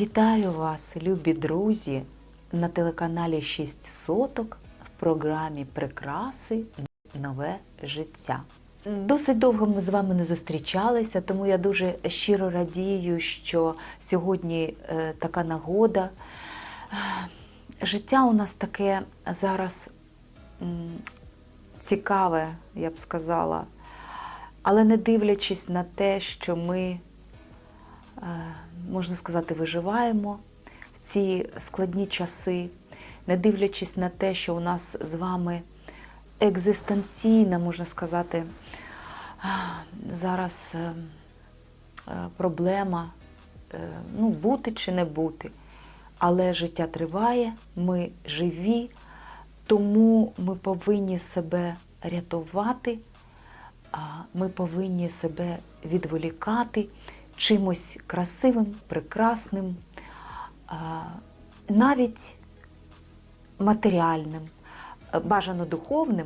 Вітаю вас, любі друзі, на телеканалі 6 соток в програмі Прикраси Нове життя. Досить довго ми з вами не зустрічалися, тому я дуже щиро радію, що сьогодні е, така нагода. Е, Життя у нас таке зараз цікаве, я б сказала, але не дивлячись на те, що ми можна сказати, виживаємо в ці складні часи, не дивлячись на те, що у нас з вами екзистенційна, можна сказати, зараз е, е, проблема е, ну, бути чи не бути. Але життя триває, ми живі, тому ми повинні себе рятувати, ми повинні себе відволікати чимось красивим, прекрасним, навіть матеріальним, бажано духовним,